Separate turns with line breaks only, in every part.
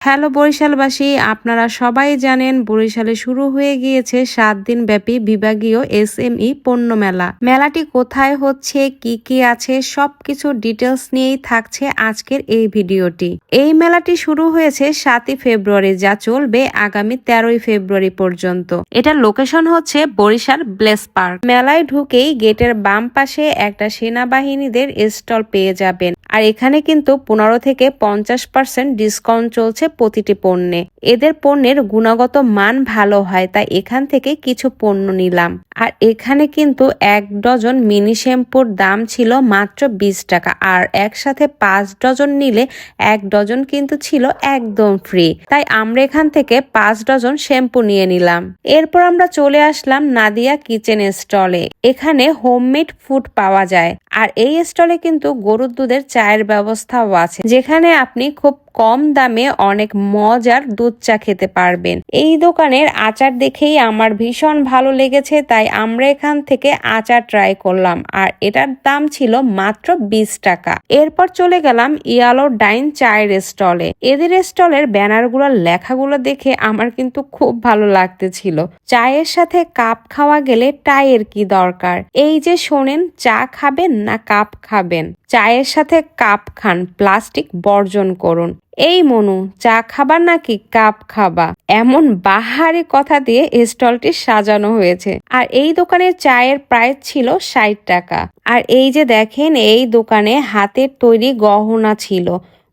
Hello বরিশালবাসী, আপনারা সবাই জানেন বরিশালে শুরু হয়ে গিয়েছে সাত দিন ব্যাপী বিভাগীয় এস এম ই পণ্য মেলা। মেলাটি কোথায় হচ্ছে, কি কি আছে, সবকিছু ডিটেলস নিয়েই থাকছে আজকের এই ভিডিওটি। এই মেলাটি শুরু হয়েছে সাতই ফেব্রুয়ারি, যা চলবে আগামী তেরোই ফেব্রুয়ারি পর্যন্ত। এটার লোকেশন হচ্ছে বরিশাল ব্লেস পার্ক। মেলায় ঢুকেই গেটের বাম পাশে একটা সেনাবাহিনীদের স্টল পেয়ে যাবেন। আর এখানে কিন্তু পনেরো থেকে পঞ্চাশ পার্সেন্ট ডিসকাউন্ট চলছে প্রতিটি পণ্যে। এদের পণ্যের গুণগত মান ভালো হয়, তাই এখান থেকে কিছু পণ্য নিলাম। আর এখানে কিন্তু এক ডজন মিনি শ্যাম্পুর দাম ছিল মাত্র বিশ টাকা, আর একসাথে পাঁচ ডজন নিলে এক ডজন কিন্তু ছিল একদম ফ্রি তাই আমরা এখান থেকে পাঁচ ডজন শ্যাম্পু নিয়ে নিলাম। এরপর আমরা চলে আসলাম নাদিয়া কিচেন স্টলে। এখানে হোমমেড ফুড পাওয়া যায়, আর এই স্টলে কিন্তু গরুর দুধের চায়ের ব্যবস্থাও আছে, যেখানে আপনি খুব কম দামে অনেক মজার দুধ চা খেতে পারবেন। এই দোকানের আচার দেখেই আমার ভীষণ ভালো লেগেছে, তাই আমরা এখান থেকে আচার ট্রাই করলাম। আর এটার দাম ছিল মাত্র বিশ টাকা। এরপর চলে গেলাম ইয়ালো ডাইন চায়ের স্টলে। এদের স্টলের ব্যানারগুলোর লেখাগুলো দেখে আমার কিন্তু খুব ভালো লাগতেছিল। চায়ের সাথে কাপ খাওয়া গেলে টাইয়ের কি দরকার? এই যে শোনেন, চা খাবেন না কাপ খাবেন? চায়ের সাথে কাপ খান, প্লাস্টিক বর্জন করুন। এই মনু, চা খাবার নাকি কাপ খাবা? এমন বাহারি কথা দিয়ে স্টলটি সাজানো হয়েছে। আর এই দোকানের চায়ের প্রাইস ছিল ষাট টাকা। আর এই যে দেখেন, এই দোকানে হাতের তৈরি গহনা ছিল।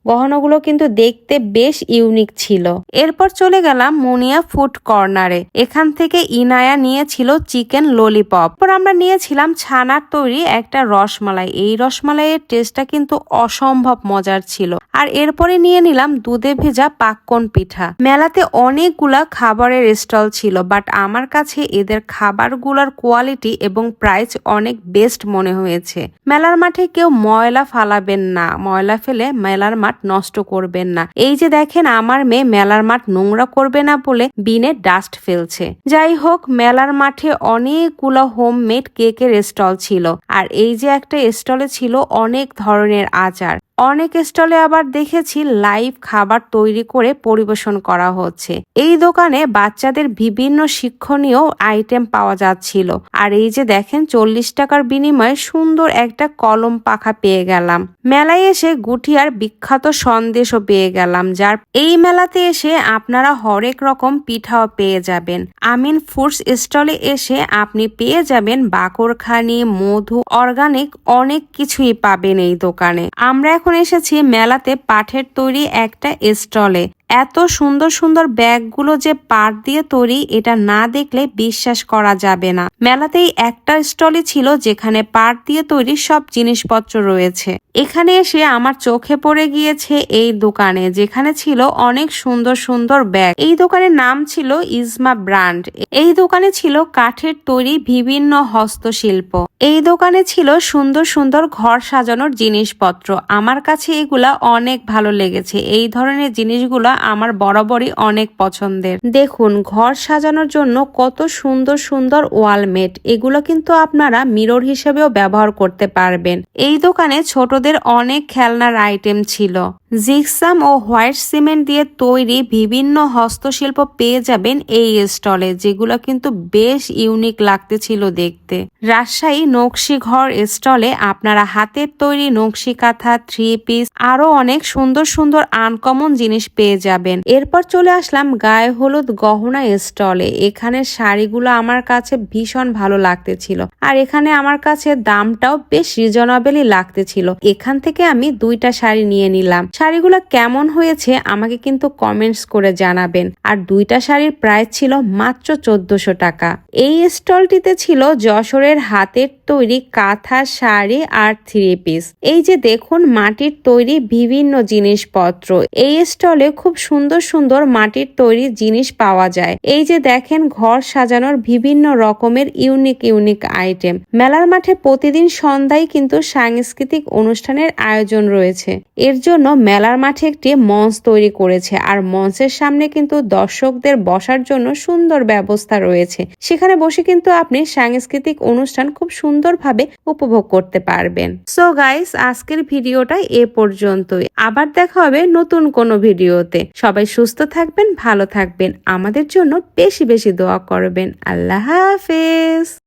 গহনাগুলো কিন্তু দেখতে বেশ ইউনিক ছিল। এরপর চলে গেলাম মুনিয়া ফুড কর্নারে এখান থেকে ইনায়া নিয়েছিল চিকেন ললিপপ পর আমরা নিয়েছিলাম ছানার তৈরি একটা রসমালাই। এই রসমালাইয়ের টেস্টটা কিন্তু অসম্ভব মজার ছিল। আর এরপরে নিয়ে নিলাম দুধে ভেজা পাক্কন পিঠা। মেলাতে অনেকগুলা খাবারের স্টল ছিল বাট আমার কাছে এদের খাবারগুলোর কোয়ালিটি এবং প্রাইস অনেক বেস্ট মনে হয়েছে। মেলার মাঠে কেউ ময়লা ফালাবেন না। ময়লা ফেলে মেলার মাঠ নষ্ট করবেন না। এই যে দেখেন আমার মেয়ে মেলার মাঠ নোংরা করবে না বলে বিনে ডাস্ট ফেলছে। যাই হোক, মেলার মাঠে অনেকগুলো হোমমেড কেকের স্টল ছিল। আর এই যে একটা স্টলে ছিল অনেক ধরনের আচার। অনেক স্টলে আবার দেখেছি লাইভ খাবার তৈরি করে পরিবেশন করা হচ্ছে। এই দোকানে বাচ্চাদের বিভিন্ন শিক্ষণীয় আইটেম পাওয়া যাচ্ছিল। আর এই যে দেখেন, চল্লিশ টাকার বিনিময়ে সুন্দর একটা কলম পাখা পেয়ে গেলাম। মেলায় এসে গুঠিয়ার বিখ্যাত সন্দেশও পেয়ে গেলাম, যার এই মেলাতে এসে আপনারা হরেক রকম পিঠাও পেয়ে যাবেন। আমিন ফুডস স্টলে এসে আপনি পেয়ে যাবেন বাকরখানি, মধু, অর্গানিক অনেক কিছুই পাবেন এই দোকানে। আমরা এখন এসেছি মেলাতে পাঠের তৈরি একটা স্টলে এত সুন্দর সুন্দর ব্যাগগুলো যে পাট দিয়ে তৈরি, এটা না দেখলে বিশ্বাস করা যাবে না। মেলাতেই একটা স্টলই ছিল যেখানে পাট দিয়ে তৈরি সব জিনিসপত্র রয়েছে। এখানে এসে আমার চোখে পড়ে গিয়েছে এই দোকানে, যেখানে ছিল অনেক সুন্দর সুন্দর ব্যাগ। এই দোকানের নাম ছিল ইজমা ব্র্যান্ড। এই দোকানে ছিল কাঠের তৈরি বিভিন্ন হস্তশিল্প। এই দোকানে ছিল সুন্দর সুন্দর ঘর সাজানোর জিনিসপত্র। আমার কাছে এগুলা অনেক ভালো লেগেছে। এই ধরনের জিনিসগুলো আমার বরাবরই অনেক পছন্দের। দেখুন, ঘর সাজানোর জন্য কত সুন্দর সুন্দর ওয়ালমেট এগুলো কিন্তু আপনারা মিরর হিসেবেও ব্যবহার করতে পারবেন। এই দোকানে ছোটদের অনেক খেলনার আইটেম ছিল। জিক্সাম ও হোয়াইট সিমেন্ট দিয়ে তৈরি বিভিন্ন হস্তশিল্প পেয়ে যাবেন এই স্টলে, যেগুলো কিন্তু বেশ ইউনিক লাগতেছিল দেখতে। রাজশাহী নকশি ঘর স্টলে আপনারা হাতের তৈরি নকশি কাঁথা থ্রি পিস আরও অনেক সুন্দর সুন্দর আনকমন জিনিস পেয়ে যাবেন। এরপর চলে আসলাম গায়ে হলুদ গহনা স্টলে। এখানে শাড়িগুলো আমার কাছে ভীষণ ভালো লাগতেছিল আর এখানে আমার কাছে দামটাও বেশ রিজনেবলই লাগতেছিল। এখান থেকে আমি দুইটা শাড়ি নিয়ে নিলাম। শাড়িগুলো কেমন হয়েছে আমাকে কিন্তু কমেন্টস করে জানাবেন। আর দুইটা শাড়ির প্রাইস ছিল মাত্র চোদ্দশো টাকা। এই স্টলটিতে ছিল যশোরের হাতের তৈরি কাঁথা, শাড়ি আর থ্রি পিস এই যে দেখুন, মাটির তৈরি বিভিন্ন জিনিসপত্র। এই স্টলে খুব সুন্দর সুন্দর মাটির তৈরি জিনিস পাওয়া যায়। এই যে দেখেন, ঘর সাজানোর বিভিন্ন রকমের ইউনিক ইউনিক আইটেম মেলার মাঠে প্রতিদিন সন্ধ্যায় কিন্তু সাংস্কৃতিক অনুষ্ঠানের আয়োজন রয়েছে। এর জন্য মেলার মাঠে একটি মঞ্চ তৈরি করেছে আর মঞ্চের সামনে কিন্তু দর্শকদের বসার জন্য সুন্দর ব্যবস্থা রয়েছে। সেখানে বসে কিন্তু আপনি সাংস্কৃতিক অনুষ্ঠান খুব সুন্দরভাবে উপভোগ করতে পারবেন। সো গাইস আজকের ভিডিওটা এ পর্যন্তই। আবার দেখা হবে নতুন কোনো ভিডিওতে। সবাই সুস্থ থাকবেন, ভালো থাকবেন। আমাদের জন্য বেশি বেশি দোয়া করবেন। আল্লাহ হাফেজ।